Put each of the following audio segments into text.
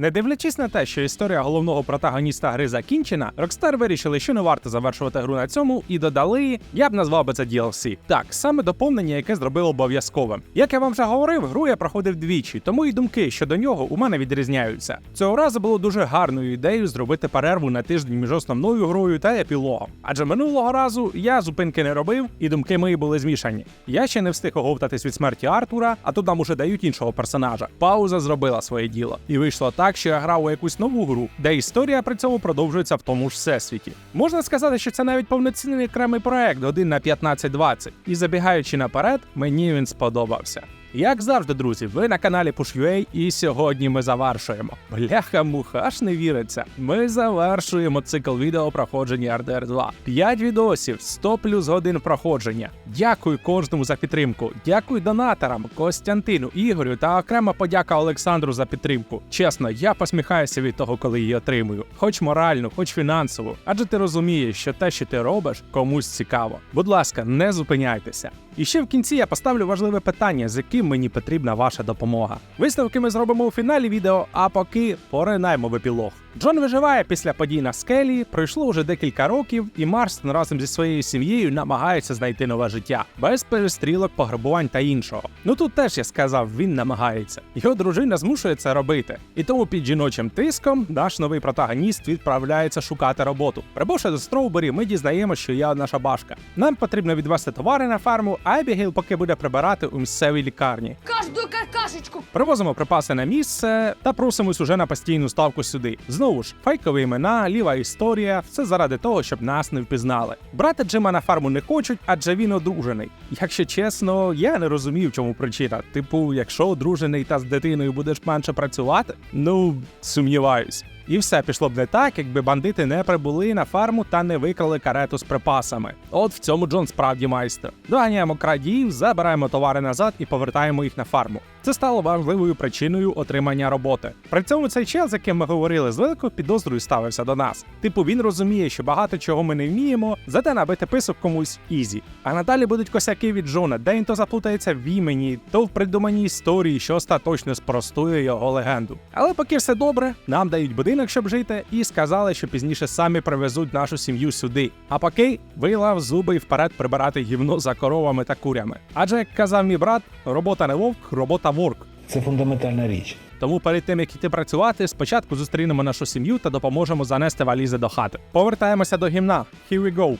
Не дивлячись на те, що історія головного протагоніста гри закінчена, Rockstar вирішили, що не варто завершувати гру на цьому, і додали, я б назвав би це DLC. Так, саме доповнення, яке зробило обов'язковим. Як я вам вже говорив, гру я проходив двічі, тому і думки щодо нього у мене відрізняються. Цього разу було дуже гарною ідеєю зробити перерву на тиждень між основною грою та епілогом. Адже минулого разу я зупинки не робив, і думки мої були змішані. Я ще не встиг оговтатись від смерті Артура, а тут нам уже дають іншого персонажа. Пауза зробила своє діло. І вийшло так, що я грав у якусь нову гру, де історія при цьому продовжується в тому ж всесвіті. Можна сказати, що це навіть повноцінний окремий проект годин на 15-20. І забігаючи наперед, мені він сподобався. Як завжди, друзі, ви на каналі Push.ua і сьогодні ми завершуємо. Бляха муха, аж не віриться. Ми завершуємо цикл відео проходження RDR 2. 5 відосів, 100 плюс годин проходження. Дякую кожному за підтримку. Дякую донаторам, Костянтину, Ігорю та окрема подяка Олександру за підтримку. Чесно, я посміхаюся від того, коли її отримую, хоч морально, хоч фінансово. Адже ти розумієш, що те, що ти робиш, комусь цікаво. Будь ласка, не зупиняйтеся. І ще в кінці я поставлю важливе питання, з яким мені потрібна ваша допомога. Висновки ми зробимо у фіналі відео, а поки поринаймо в епілог. Джон виживає після подій на скелі, пройшло вже декілька років, і Марстон разом зі своєю сім'єю намагається знайти нове життя, без перестрілок, пограбувань та іншого. Ну тут теж я сказав, він намагається. Його дружина змушує це робити. І тому під жіночим тиском наш новий протагоніст відправляється шукати роботу. Прибувши до Строубері, ми дізнаємося, що є одна шабашка. Нам потрібно відвести товари на ферму, а Ебігейл поки буде прибирати у місцевій лікарні. Каждую какашечку. Привозимо припаси на місце та просимось уже на постійну ставку сюди. Знову ж, фейкові імена, ліва історія, все заради того, щоб нас не впізнали. Брати Джима на фарму не хочуть, адже він одружений. Якщо чесно, я не розумію, в чому причина. Типу, якщо одружений та з дитиною будеш менше працювати, ну сумніваюсь. І все пішло б не так, якби бандити не прибули на фарму та не викрали карету з припасами. От в цьому Джон справді майстер. Доганяємо крадіїв, забираємо товари назад і повертаємо їх на фарму. Це стало важливою причиною отримання роботи. При цьому цей чел, з яким ми говорили, з великою підозрою ставився до нас. Типу, він розуміє, що багато чого ми не вміємо, зате набити писок комусь ізі. А надалі будуть косяки від Джона, де він то заплутається в імені, то в придуманій історії, що остаточно спростує його легенду. Але поки все добре, нам дають будинок, щоб жити, і сказали, що пізніше самі привезуть нашу сім'ю сюди. А поки вилав зуби і вперед прибирати гівно за коровами та курями. Адже як казав мій брат, робота не вовк, робота ворк. Це фундаментальна річ. Тому перед тим як іти працювати, спочатку зустрінемо нашу сім'ю та допоможемо занести валізи до хати. Повертаємося до гімна. Here we go.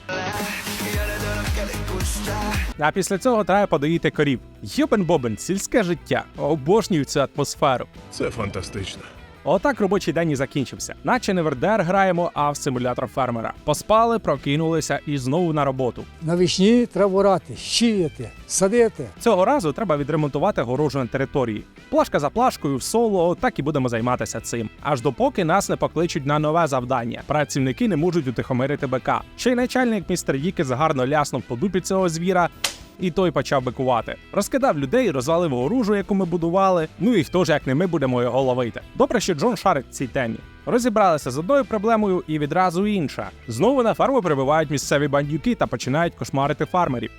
А після цього треба подоїти корів. Йобен бобен, сільське життя. Обожнюю цю атмосферу. Це фантастично. Отак робочий день і закінчився. Наче не в РДР граємо, а в симулятор фермера. Поспали, прокинулися і знову на роботу. Навесні треба орати, щіяти, садити. Цього разу треба відремонтувати горожу на території. Плашка за плашкою в соло, так і будемо займатися цим. Аж допоки нас не покличуть на нове завдання. Працівники не можуть утихомирити БК. Ще й начальник містер Дікес гарно ляснув по дупі цього звіра. І той почав бикувати. Розкидав людей, розвалив оружу, яку ми будували. Ну і хто ж, як не ми будемо його ловити. Добре, що Джон шарить цій темі. Розібралися з одною проблемою і відразу інша. Знову на ферму прибувають місцеві бандюки та починають кошмарити фармерів.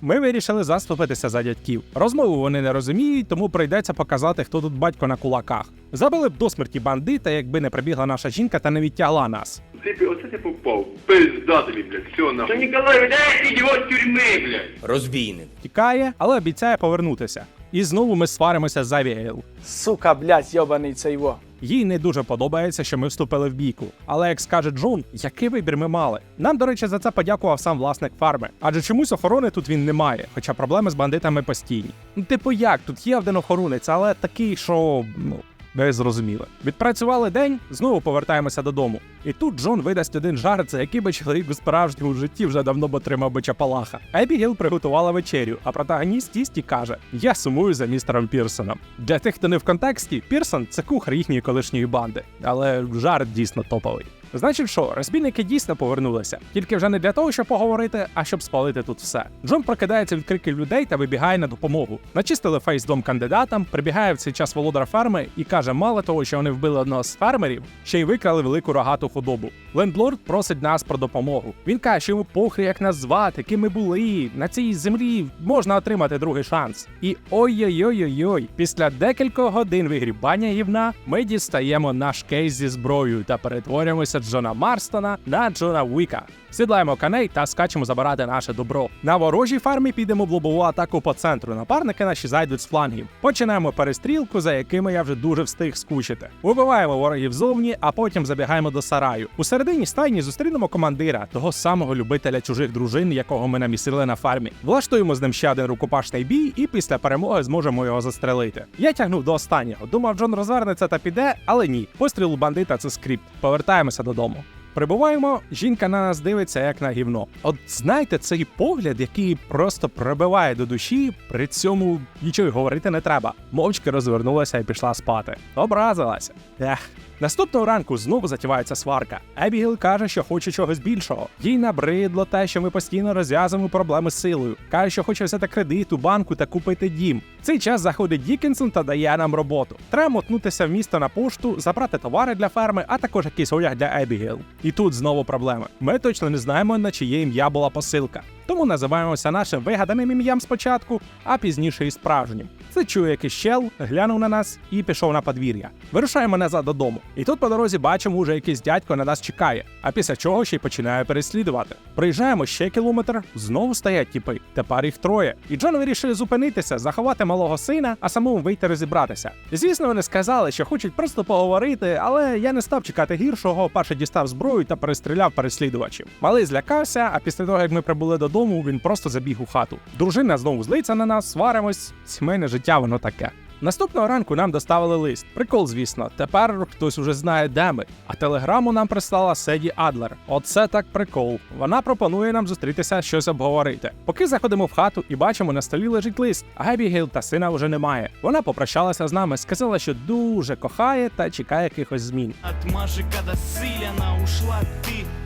Ми вирішили заступитися за дядьків. Розмову вони не розуміють, тому прийдеться показати, хто тут батько на кулаках. Забили б до смерті бандита, якби не прибігла наша жінка та не відтягла нас. Оце ти попав. Пизда тобі, блядь, все нахуй. Та Ніколай, блядь, ідіот з тюрми, блядь. Розбійник. Тікає, але обіцяє повернутися. І знову ми сваримося за Авігейл. Сука, блядь, йобаний цей во. Їй не дуже подобається, що ми вступили в бійку. Але як скаже Джон, який вибір ми мали? Нам, до речі, за це подякував сам власник фарми. Адже чомусь охорони тут він не має, хоча проблеми з бандитами постійні. Ну, типу, як тут є один охоронець, але такий, що ну. Не зрозуміло. Відпрацювали день, знову повертаємося додому. І тут Джон видасть один жарт, за який би чоловік у справжньому житті вже давно б отримав би чапалаха. Ебігіл приготувала вечерю, а протагоніст Тісті каже: Я сумую за містером Пірсоном. Для тих, хто не в контексті, Пірсон це кухар їхньої колишньої банди, але жарт дійсно топовий. Значить, що розбійники дійсно повернулися, тільки вже не для того, щоб поговорити, а щоб спалити тут все. Джон прокидається від криків людей та вибігає на допомогу. Начистили фейс дом кандидатам, прибігає в цей час володар ферми і каже, мало того, що вони вбили одного з фермерів, ще й викрали велику рогату худобу. Лендлорд просить нас про допомогу. Він каже, що йому похрі, як нас звати, ким ми були. На цій землі можна отримати другий шанс. І ой-ой-ой-ой-ой, після декількох годин вигрібання гівна ми дістаємо наш кейс зі зброєю та перетворюємося Джона Марстона на Джона Уіка. Сідлаємо коней та скачемо забирати наше добро. На ворожій фармі підемо в лобову атаку по центру. Напарники наші зайдуть з флангів. Починаємо перестрілку, за якими я вже дуже встиг скучити. Вибиваємо ворогів зовні, а потім забігаємо до сараю. У середині стайні зустрінемо командира, того самого любителя чужих дружин, якого ми намісили на фармі. Влаштуємо з ним ще один рукопашний бій, і після перемоги зможемо його застрелити. Я тягнув до останнього. Думав, Джон розвернеться та піде, але ні. Постріл у бандита це скрипт. Повертаємося додому. Прибуваємо, жінка на нас дивиться як на гівно. От знаєте, цей погляд, який просто прибиває до душі, при цьому нічого й говорити не треба. Мовчки розвернулася і пішла спати. Образилася. Ех. Наступного ранку знову затівається сварка. Ебігіл каже, що хоче чогось більшого. Їй набридло те, що ми постійно розв'язуємо проблеми з силою. Каже, що хоче взяти кредит у банку та купити дім. В цей час заходить Дікінсон та дає нам роботу. Треба мотнутися в місто на пошту, забрати товари для ферми, а також якийсь одяг для Ебігіл. І тут знову проблеми. Ми точно не знаємо, на чиє ім'я була посилка. Тому називаємося нашим вигаданим ім'ям спочатку, а пізніше і справжнім. Це чує якийсь щел, глянув на нас і пішов на подвір'я. Вирушаємо назад додому. І тут по дорозі бачимо, уже якийсь дядько на нас чекає, а після чого ще й починає переслідувати. Приїжджаємо ще кілометр, знову стоять тіпи. Тепер їх троє. І Джон вирішив зупинитися, заховати малого сина, а самому вийти розібратися. Звісно, вони сказали, що хочуть просто поговорити, але я не став чекати гіршого. Перше дістав зброю та перестріляв переслідувачів. Малий злякався, а після того, як ми прибули додому, він просто забіг у хату. Дружина знову злиться на нас, сваримось. Сімейне життя воно таке. Наступного ранку нам доставили лист. Прикол, звісно. Тепер хтось уже знає, де ми. А телеграму нам прислала Седі Адлер. Оце так прикол. Вона пропонує нам зустрітися щось обговорити. Поки заходимо в хату і бачимо, на столі лежить лист. А Ебігейл та сина вже немає. Вона попрощалася з нами, сказала, що дуже кохає та чекає якихось змін. От Мажика до Сыляна ушла ты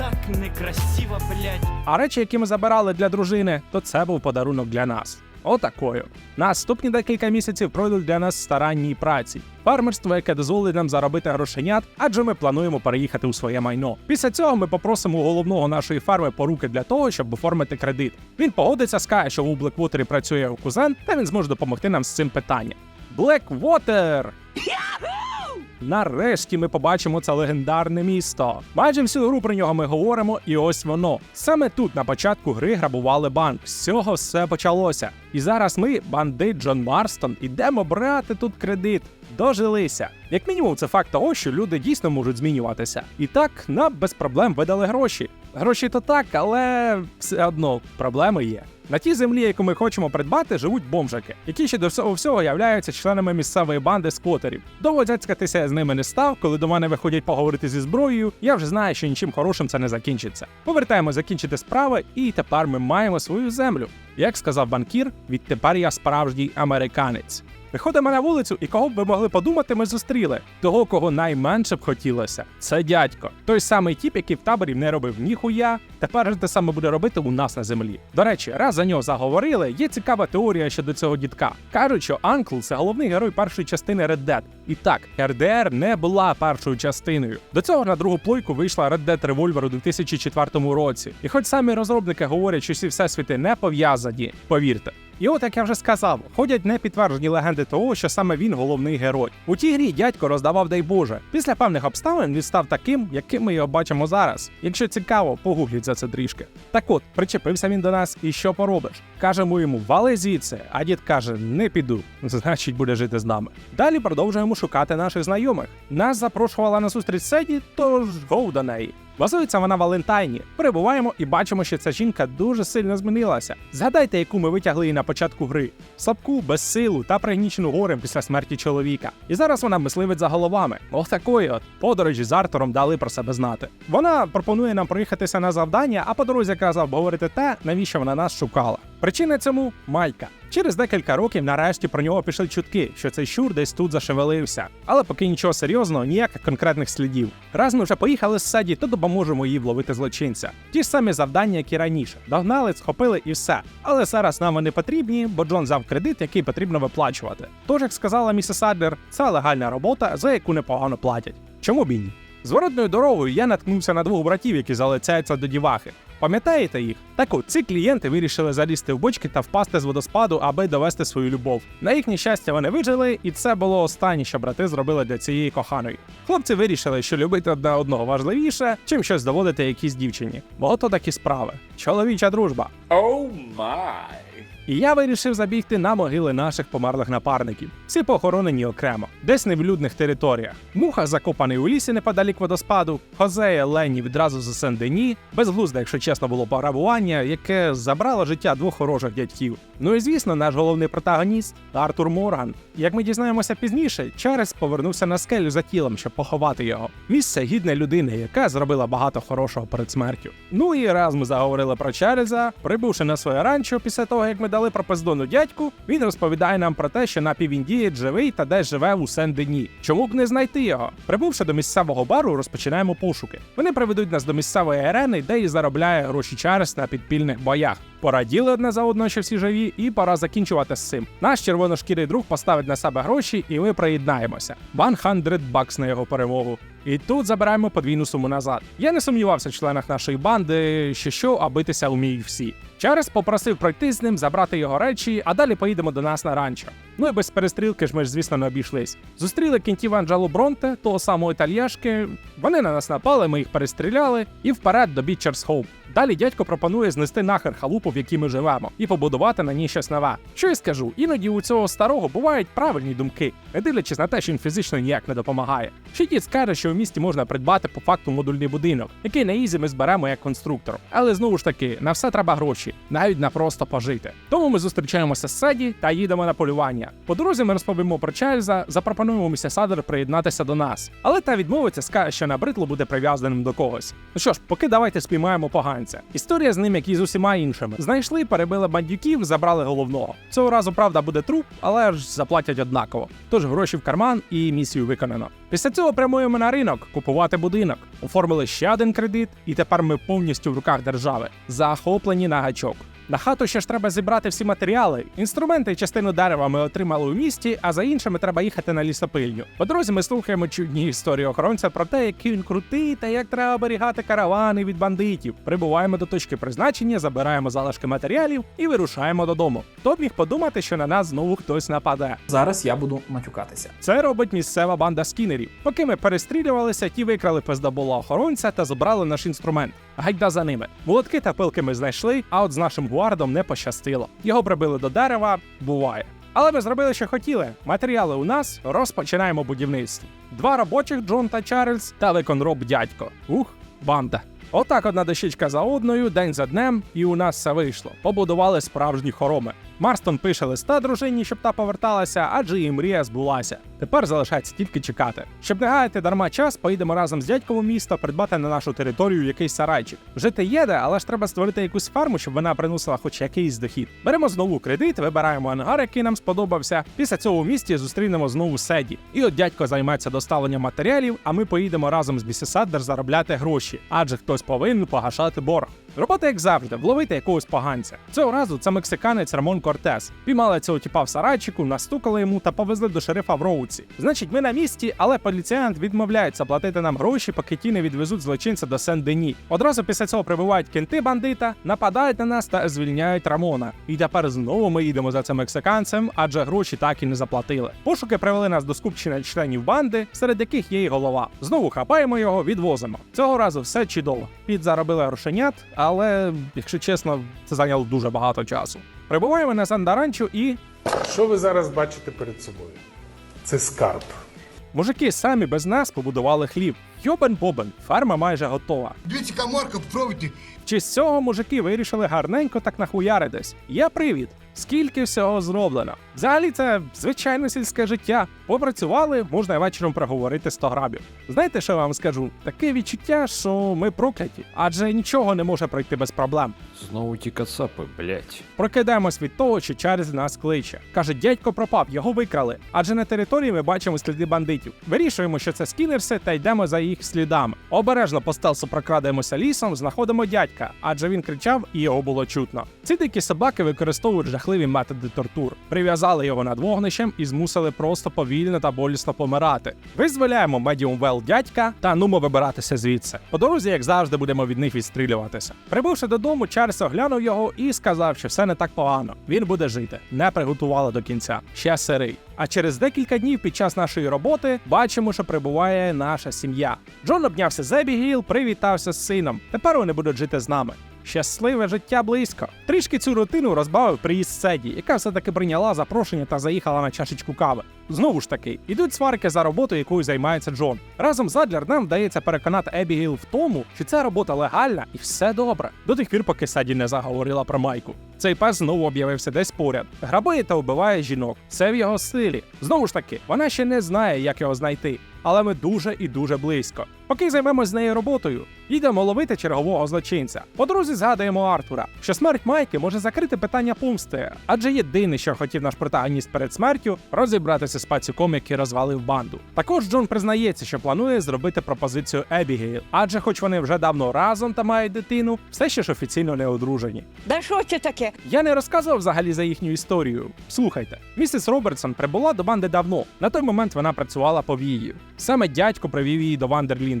Так некрасиво, блядь А речі, які ми забирали для дружини, то це був подарунок для нас. Отакою. Наступні декілька місяців пройдуть для нас старанній праці. Фермерство, яке дозволить нам заробити грошенят, адже ми плануємо переїхати у своє майно. Після цього ми попросимо у головного нашої ферми поруки для того, щоб оформити кредит. Він погодиться, скаже, що у Блеквотері працює його кузен, та він зможе допомогти нам з цим питанням. Блеквотер! Нарешті ми побачимо це легендарне місто. Майже всю гру про нього ми говоримо, і ось воно. Саме тут на початку гри грабували банк. З цього все почалося. І зараз ми, бандит Джон Марстон, ідемо брати тут кредит. Дожилися. Як мінімум, це факт того, що люди дійсно можуть змінюватися. І так нам без проблем видали гроші. Гроші то так, але все одно проблеми є. На тій землі, яку ми хочемо придбати, живуть бомжаки, які ще до всього всього являються членами місцевої банди сквотерів. Довго цяцькатися я з ними не став, коли до мене виходять поговорити зі зброєю. Я вже знаю, що нічим хорошим це не закінчиться. Повертаємо закінчити справи, і тепер ми маємо свою землю. Як сказав банкір, відтепер я справжній американець. Виходимо на вулицю, і кого б ви могли подумати, ми зустріли. Того, кого найменше б хотілося, це дядько. Той самий тіп, який в таборі не робив ніхуя, тепер же те саме буде робити у нас на землі. До речі, раз за нього заговорили, є цікава теорія щодо цього дідка. Кажуть, що Анкл це головний герой першої частини Red Dead. І так, РДР не була першою частиною. До цього на другу плойку вийшла Red Dead Revolver у 2004 році. І хоч самі розробники говорять, що всі всесвіти не пов'язані, повірте. І от як я вже сказав, ходять непідтверджені легенди того, що саме він головний герой. У тій грі дядько роздавав дай Боже. Після певних обставин він став таким, яким ми його бачимо зараз. Якщо цікаво, погугліть за це трішки. Так от, причепився він до нас, і що поробиш? Кажемо йому, вали звідси, а дід каже: не піду. Значить, буде жити з нами. Далі продовжуємо шукати наших знайомих. Нас запрошувала на зустріч Седі, тож гоу до неї. Базується вона Валентайні. Перебуваємо і бачимо, що ця жінка дуже сильно змінилася. Згадайте, яку ми витягли її на початку гри: слабку, безсилу та пригнічену горем після смерті чоловіка. І зараз вона мисливець за головами. Ох такої от подорожі з Артуром дали про себе знати. Вона пропонує нам проїхатися на завдання, а по дорозі якраз обговорити те, навіщо вона нас шукала. Причина цьому майка. Через декілька років нарешті про нього пішли чутки, що цей щур десь тут зашевелився. Але поки нічого серйозного, ніяких конкретних слідів. Раз ми вже поїхали з саді, то допоможемо їй вловити злочинця. Ті ж самі завдання, як і раніше. Догнали, схопили і все. Але зараз нам вони потрібні, бо Джон взяв кредит, який потрібно виплачувати. Тож, як сказала місіс Адлер, це легальна робота, за яку непогано платять. Чому б ні? Зворотною дорогою я наткнувся на двох братів, які залицяються до дівахи. Пам'ятаєте їх? Так от, ці клієнти вирішили залізти в бочки та впасти з водоспаду, аби довести свою любов. На їхнє щастя, вони вижили, і це було останнє, що брати зробили для цієї коханої. Хлопці вирішили, що любити одне одного важливіше, чим щось доводити якійсь дівчині. Бо ото такі справи. Чоловіча дружба. І я вирішив забігти на могили наших померлих напарників. Всі похоронені окремо, десь не в людних територіях. Муха закопаний у лісі неподалік водоспаду, Хозея Лені відразу за Сен-Дені, безглузде, якщо чесно, було пограбування, яке забрало життя двох хороших дядьків. Ну і звісно, наш головний протагоніст Артур Морган. Як ми дізнаємося пізніше, Чарльз повернувся на скелю за тілом, щоб поховати його. Місце гідне людини, яка зробила багато хорошого перед смертю. Ну і раз ми заговорили про Чарльза, прибувши на своє ранчо після того, як ми дали пропиздону дядьку, він розповідає нам про те, що напівіндієць живий та десь живе у Сен-Дені. Чому б не знайти його? Прибувши до місцевого бару, розпочинаємо пошуки. Вони приведуть нас до місцевої арени, де і заробляє гроші Чарес на підпільних боях. Пораділи одне за одного, що всі живі, і пора закінчувати з цим. Наш червоношкірий друг поставить на себе гроші, і ми приєднаємося. 100 бакс на його перемогу. І тут забираємо подвійну суму назад. Я не сумнівався в членах нашої банди, що що, а битися вміють всі. Чарльз попросив пройти з ним, забрати його речі, а далі поїдемо до нас на ранчо. Ну і без перестрілки ж ми ж, звісно, не обійшлись. Зустріли кінтів Анджело Бронте, того самого італьяшки. Вони на нас напали, ми їх перестріляли, і вперед до Бітчерс Хоуп. Далі дядько пропонує знести нахер халупу, в якій ми живемо, і побудувати на ній щось нове. Що я скажу, іноді у цього старого бувають правильні думки, не дивлячись на те, що він фізично ніяк не допомагає. Ще дід скаже, що в місті можна придбати по факту модульний будинок, який на ізі ми зберемо як конструктор. Але знову ж таки, на все треба гроші, навіть на просто пожити. Тому ми зустрічаємося з Седі та їдемо на полювання. По дорозі ми розповімо про Чарльза, запропонуємо місіс Садер приєднатися до нас. Але та відмовиться, скаже, що набридло буде прив'язаним до когось. Ну що ж, поки давайте спіймаємо поганця. Історія з ним, як і з усіма іншими. Знайшли, перебили бандюків, забрали головного. Цього разу правда буде труп, але ж заплатять однаково. Тож гроші в карман і місію виконано. Після цього прямуємо на ринок купувати будинок. Оформили ще один кредит, і тепер ми повністю в руках держави, захоплені на гачок. На хату ще ж треба зібрати всі матеріали. Інструменти і частину дерева ми отримали у місті, а за іншими треба їхати на лісопильню. По дорозі ми слухаємо чудні історії охоронця про те, який він крутий та як треба оберігати каравани від бандитів. Прибуваємо до точки призначення, забираємо залишки матеріалів і вирушаємо додому. Хто б міг подумати, що на нас знову хтось нападе. Зараз я буду матюкатися. Це робить місцева банда скінерів. Поки ми перестрілювалися, ті викрали пиздобола охоронця та забрали наш інструмент. Гайда за ними. Молотки та пилки ми знайшли, а от з нашим гуардом не пощастило. Його прибили до дерева, буває. Але ми зробили, що хотіли. Матеріали у нас, розпочинаємо будівництво. Два робочих Джон та Чарльз та виконроб дядько. Ух, банда. Отак одна дощечка за одною, день за днем, і у нас все вийшло. Побудували справжні хороми. Марстон пише листа дружині, щоб та поверталася, адже її мрія збулася. Тепер залишається тільки чекати. Щоб не гаяти дарма час, поїдемо разом з дядьком у місто придбати на нашу територію якийсь сарайчик. Жити єде, але ж треба створити якусь ферму, щоб вона приносила хоч якийсь дохід. Беремо знову кредит, вибираємо ангар, який нам сподобався. Після цього у місті зустрінемо знову седі. І от дядько займеться доставленням матеріалів, а ми поїдемо разом з місіс заробляти гроші, адже хтось повинен погашати борг. Робота, як завжди, вловити якогось поганця. Цього разу це мексиканець Рамон Кортес. Піймали цього тіпа в сарайчику, настукали йому та повезли до шерифа в Роуці. Значить, ми на місці, але поліціянт відмовляється платити нам гроші, поки ті не відвезуть злочинця до Сен-Дені. Одразу після цього прибувають кінти бандита, нападають на нас та звільняють Рамона. І тепер знову ми їдемо за цим мексиканцем, адже гроші так і не заплатили. Пошуки привели нас до скупчення членів банди, серед яких є і голова. Знову хапаємо його, відвозимо. Цього разу все чудово. Підзаробили грошенят, але, якщо чесно, це зайняло дуже багато часу. Прибуваємо на Сандаранчу і Що ви зараз бачите перед собою? Це скарб. мужики самі без нас побудували хліб. Йобен бобен, ферма майже готова. Дивіться, комарка, попробуйте. В з цього мужики вирішили гарненько так нахуяритись. Я привід. Скільки всього зроблено. Взагалі, це звичайне сільське життя. Попрацювали, можна і вечором проговорити 100 грабів. Знаєте, що я вам скажу? Таке відчуття, що ми прокляті, адже нічого не може пройти без проблем. Знову ті кацапи, блять. Прокидаємось від того, що Чарльз нас кличе. Каже, дядько пропав, його викрали. Адже на території ми бачимо сліди бандитів. Вирішуємо, що це скінерси, та йдемо за їх слідами. Обережно по стелсу прокрадаємося лісом, знаходимо дядька, адже він кричав і його було чутно. Ці дикі собаки використовують жахливі жахливі методи тортур. Прив'язали його над вогнищем і змусили просто повільно та болісно помирати. Визволяємо медіум вел дядька та нумо вибиратися звідси. По дорозі, як завжди, будемо від них відстрілюватися. Прибувши додому, Чарльз оглянув його і сказав, що все не так погано. Він буде жити. Не приготували до кінця. Ще сирий. А через декілька днів під час нашої роботи бачимо, що прибуває наша сім'я. Джон обнявся з Ебігіл, привітався з сином. Тепер вони будуть жити з нами. Щасливе життя близько. Трішки цю рутину розбавив приїзд Седі, яка все-таки прийняла запрошення та заїхала на чашечку кави. Знову ж таки, ідуть сварки за роботу, якою займається Джон. Разом з Адлер нам вдається переконати Ебігіл в тому, що ця робота легальна і все добре. До тих пір, поки Седі не заговорила про майку. Цей пес знову об'явився десь поряд. Грабує та вбиває жінок. Це в його стилі. Знову ж таки, вона ще не знає, як його знайти. Але ми дуже і дуже близько. Поки займемось з нею роботою, йдемо ловити чергового злочинця. По дорозі згадуємо Артура, що смерть Майки може закрити питання помсти, адже єдине, що хотів наш протагоніст перед смертю, розібратися з пацюком, який розвалив банду. Також Джон признається, що планує зробити пропозицію Ебігейл, адже, хоч вони вже давно разом та мають дитину, все ще ж офіційно не одружені. Да що це таке? Я не розказував взагалі за їхню історію. Слухайте, місіс Робертсон прибула до банди давно. На той момент вона працювала повією. Саме дядько привів її до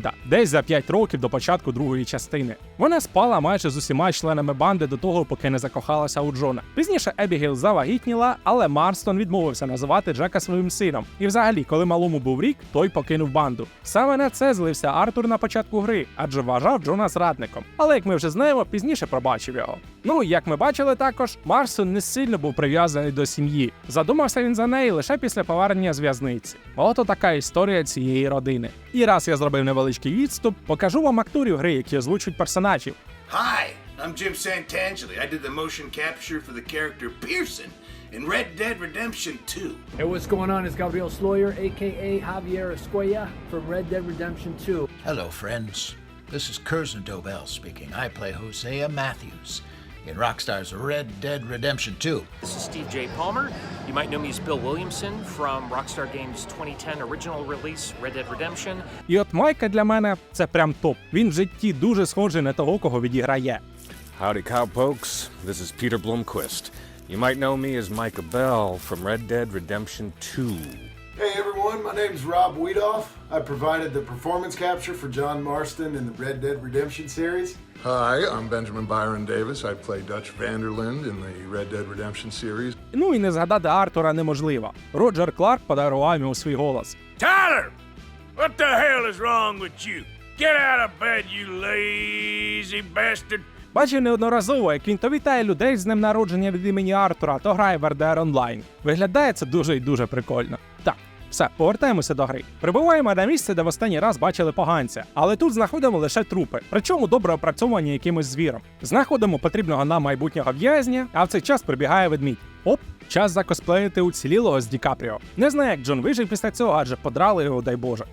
Вандерлінда, десь за 5 років до початку другої частини. Вона спала майже з усіма членами банди до того, поки не закохалася у Джона. Пізніше Ебігейл завагітніла, але Марстон відмовився називати Джека своїм сином. І взагалі, коли малому був рік, той покинув банду. Саме на це злився Артур на початку гри, адже вважав Джона зрадником. Але як ми вже знаємо, пізніше пробачив його. Ну, як ми бачили також, Марсон не сильно був прив'язаний до сім'ї. Задумався він за неї лише після повернення з в'язниці. Ото така історія цієї родини. І раз я зробив невеличкий відступ, покажу вам акторів гри, які озвучують персонажів. Hi, I'm Jim Santangeli. I did the motion capture for the character Pearson in Red Dead Redemption 2. Hey, what's going on? It's Gabriel Sloyer, aka Javier Escuella from Red Dead Redemption 2. Hello, friends. This is Curzon Dobell speaking. I play Hosea Matthews in Rockstar's Red Dead Redemption 2. This is Steve J. Palmer. You might know me as Bill Williamson from Rockstar Games' 2010 original release, Red Dead Redemption. І от Майка для мене це прям топ. Він в житті дуже схожий на того, кого відіграє. Howdy, cowpokes. This is Peter Blomquist. You might know me as Micah Bell from Red Dead Redemption 2. Hey everyone, my name's Rob Weedoff. I provided the performance capture for John Marston in the Red Dead Redemption series. Hi, I'm Benjamin Byron Davis. I play Dutch Vanderlind in the Red Dead Redemption series. Ну і не згадати Артура неможливо. Роджер Кларк подарував йому свій голос. Tyler! What the hell is wrong with you? Get out of bed, you lazy bastard! Бачив неодноразово, як він то вітає людей з днем народження від імені Артура, то грає в RDR Online. Виглядає це дуже і дуже прикольно. Все, повертаємося до гри. Прибуваємо на місце, де в останній раз бачили поганця, але тут знаходимо лише трупи, причому добре опрацьовані якимось звіром. Знаходимо потрібного нам майбутнього в'язня, а в цей час прибігає ведмідь. Оп, час закосплеїти уцілілого з Ді Капріо. Не знаю, як Джон вижив після цього, адже подрали його, дай Боже.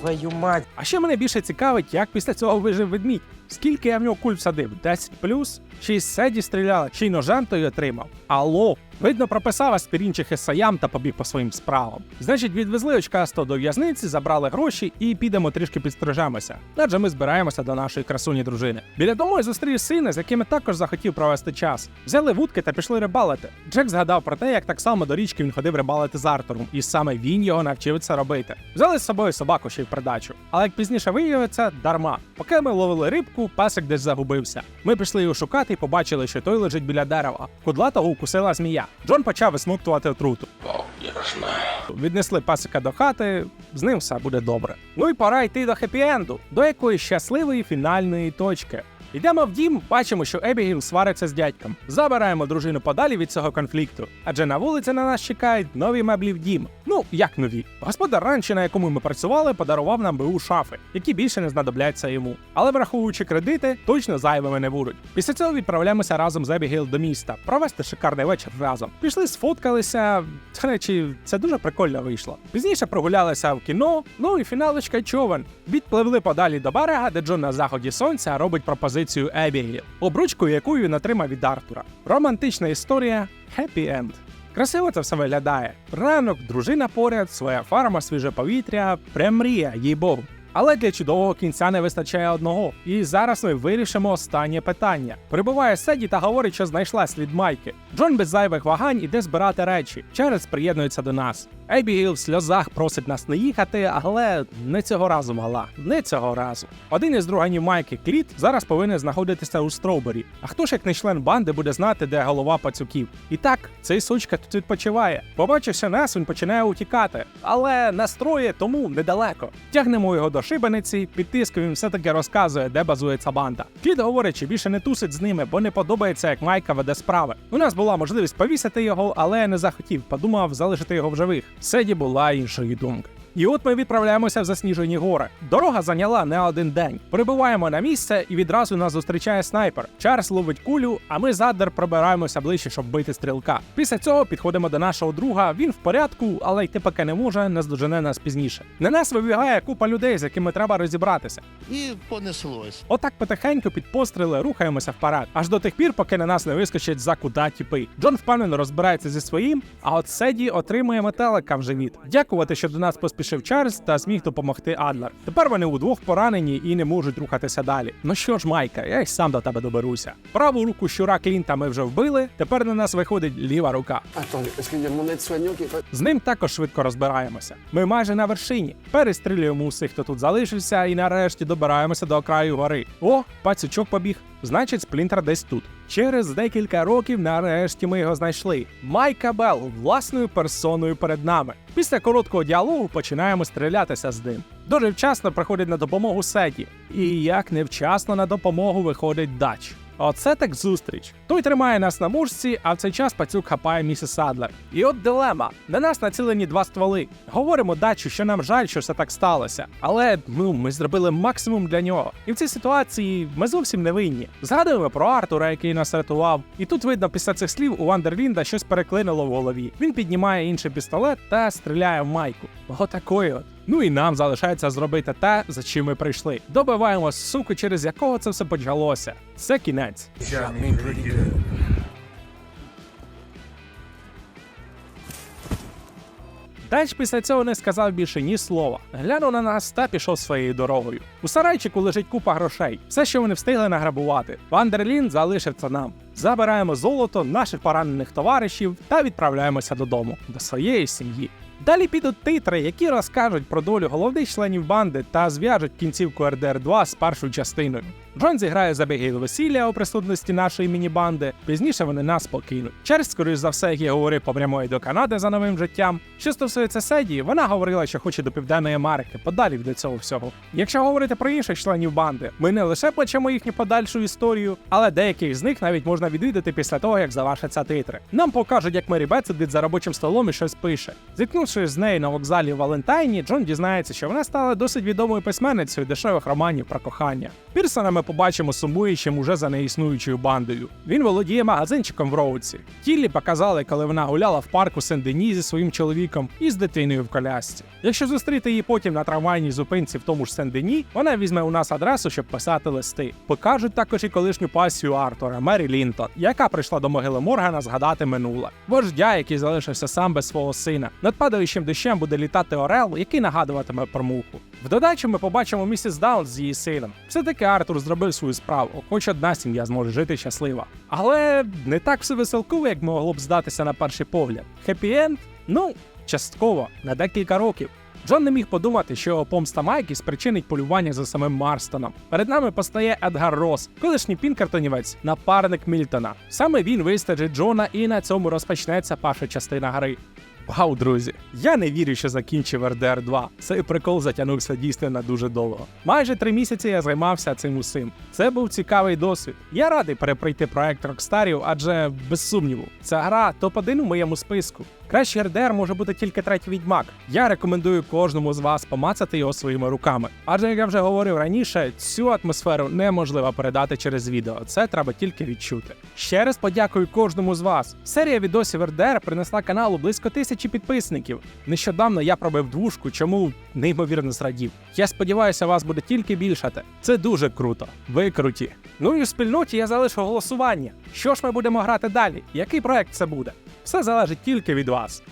Твою мать. А ще мене більше цікавить, як після цього вижив ведмідь. Скільки я в нього куль всадив? 10 плюс? Чи із седі стріляли, чи й ножем той отримав? Алло, видно, прописав аспірінчих есаям та побіг по своїм справам. Значить, відвезли очкасто до в'язниці, забрали гроші і підемо трішки підстрижемося. Адже ми збираємося до нашої красуні дружини. Біля дому я зустрів сина, з якими також захотів провести час. Взяли вудки та пішли рибалити. Джек згадав про те, як так само до річки він ходив рибалити з Артуром, і саме він його навчив це робити. Взяли з собою собаку ще й в придачу. Але як пізніше виявиться, дарма. Поки ми ловили рибку, песик десь загубився. Ми пішли його шукати і побачили, що той лежить біля дерева. Кудлатого укусила змія. Джон почав висмоктувати отруту. Віднесли пасика до хати, з ним все буде добре. Ну і пора йти до хеппі-енду, до якоїсь щасливої фінальної точки. Йдемо в дім, бачимо, що Ебігіл свариться з дядьком. Забираємо дружину подалі від цього конфлікту, адже на вулиці на нас чекають нові меблі в дім. Ну, як нові. Господар ранчі, на якому ми працювали, подарував нам БУ шафи, які більше не знадобляться йому. Але враховуючи кредити, точно зайвими не будуть. Після цього відправляємося разом з Ебігейл до міста, провести шикарний вечір разом. Пішли, сфоткалися. До речі, це дуже прикольно вийшло. Пізніше прогулялися в кіно, ну і фіналочка човен. Відпливли подалі до берега, де Джон на заході сонця робить пропозицію Ебігейл, обручку, яку він отримав від Артура. Романтична історія, хеппі енд. Красиво це все виглядає. Ранок, дружина поряд, своя фарма, свіже повітря, прям мрія, їй богу. Але для чудового кінця не вистачає одного. І зараз ми вирішимо останнє питання. Прибуває Седі та говорить, що знайшла слід майки. Джон без зайвих вагань іде збирати речі. Чарльз приєднується до нас. Ебігіл в сльозах просить нас не їхати, але не цього разу мала. Не цього разу. Один із друганів Майки Кліт зараз повинен знаходитися у Строубері. А хто ж як не член банди буде знати, де голова пацюків? І так, цей сучка тут відпочиває. Побачивши нас, він починає утікати, але настроє тому недалеко. Тягнемо його до шибениці, під тиском він все-таки розказує, де базується банда. Кліт говорить, що більше не тусить з ними, бо не подобається, як Майка веде справи. У нас була можливість повісити його, але не захотів, подумав залишити його в живих. Седі була іншої думки. І от ми відправляємося в засніжені гори. Дорога зайняла не один день. Прибуваємо на місце, і відразу нас зустрічає снайпер. Чарльз ловить кулю, а ми задер пробираємося ближче, щоб бити стрілка. Після цього підходимо до нашого друга. Він в порядку, але йти поки не може, не здожене нас пізніше. На нас вибігає купа людей, з якими треба розібратися. І понеслось. Отак потихеньку під постріли рухаємося вперед, аж до тих пір, поки на нас не вискочать за кута тіпи. Джон впевнено розбирається зі своїм, а от Седі отримує метелика в живіт. Дякувати, що до нас поспішив Чарльз та зміг допомогти Адлер. Тепер вони удвох поранені і не можуть рухатися далі. Ну що ж, Майка, я й сам до тебе доберуся. Праву руку щура Клінта ми вже вбили. Тепер на нас виходить ліва рука. З ним також швидко розбираємося. Ми майже на вершині. Перестрілюємо усіх, хто тут залишився, і нарешті добираємося до краю гори. О, пацючок побіг. Значить, сплінтер десь тут. Через декілька років нарешті ми його знайшли. Майка Белл власною персоною перед нами. Після короткого діалогу починаємо стрілятися з ним. Дуже вчасно приходить на допомогу Седі. І як невчасно на допомогу виходить Дач. Оце так зустріч. Той тримає нас на мушці, а в цей час пацюк хапає місіс Садлер. І от дилема. На нас націлені два стволи. Говоримо дачу, що нам жаль, що все так сталося. Але ну, ми зробили максимум для нього. І в цій ситуації ми зовсім не винні. Згадуємо про Артура, який нас рятував. І тут видно, після цих слів у Вандерлінда щось переклинило в голові. Він піднімає інший пістолет та стріляє в майку. Отакої от. Ну і нам залишається зробити те, за чим ми прийшли. Добиваємо суку, через якого це все почалося. Це кінець. Дач після цього не сказав більше ні слова. Глянув на нас та пішов своєю дорогою. У сарайчику лежить купа грошей. Все, що вони встигли награбувати. Вандерлін залишив це нам. Забираємо золото наших поранених товаришів та відправляємося додому, до своєї сім'ї. Далі підуть титри, які розкажуть про долю головних членів банди та зв'яжуть кінцівку РДР 2 з першою частиною. Джон зіграє за Бегіл весілля у присутності нашої міні-банди. Пізніше вони нас покинуть. Через, скоріш за все, як я говорив, попрямує до Канади за новим життям. Що стосується Седі, вона говорила, що хоче до Південної Америки, подалі від цього всього. Якщо говорити про інших членів банди, ми не лише плачемо їхню подальшу історію, але деяких з них навіть можна відвідати після того, як завершаться титри. Нам покажуть, як Мері Бет сидить за робочим столом і щось пише. Зіткнувшись з нею на вокзалі в Валентайні, Джон дізнається, що вона стала досить відомою письменницею дешевих романів про кохання. Пірсона ми побачимо сумуючим уже за неіснуючою бандою. Він володіє магазинчиком в Роуці. Тіллі показали, коли вона гуляла в парку Сен-Дені зі своїм чоловіком і з дитиною в колясці. Якщо зустріти її потім на трамвайній зупинці в тому ж Сен-Дені, вона візьме у нас адресу, щоб писати листи. Покажуть також і колишню пасію Артура Мері Лінтон, яка прийшла до могили Моргана згадати минуле. Вождя, який залишився сам без свого сина. Над падаючим дощем буде літати Орел, який нагадуватиме про муху. В додачу ми побачимо місіс Даунс з її сином. Все-таки Артур зробив свою справу, хоч одна сім'я зможе жити щаслива. Але не так все веселково, як могло б здатися на перший погляд. Хеппі-енд? Ну, частково, на декілька років. Джон не міг подумати, що помста Майкі спричинить полювання за самим Марстоном. Перед нами постає Едгар Рос, колишній пінкертонівець, напарник Мільтона. Саме він вистежить Джона, і на цьому розпочнеться перша частина гри. Вау, друзі! Я не вірю, що закінчив RDR 2. Цей прикол затягнувся дійсно на дуже довго. Майже три місяці я займався цим усім. Це був цікавий досвід. Я радий переприйти проект Рокстарів, адже без сумніву, ця гра топ-1 у моєму списку. Кращий РДР може бути тільки третій відьмак. Я рекомендую кожному з вас помацати його своїми руками. Адже як я вже говорив раніше, цю атмосферу неможливо передати через відео. Це треба тільки відчути. Ще раз подякую кожному з вас. Серія відосів РДР принесла каналу близько тисячі підписників. Нещодавно я пробив двушку, чому неймовірно зрадів. Я сподіваюся, вас буде тільки більшати. Це дуже круто. Ви круті. Ну і в спільноті я залишу голосування. Що ж ми будемо грати далі? Який проект це буде? Все залежить тільки від вас.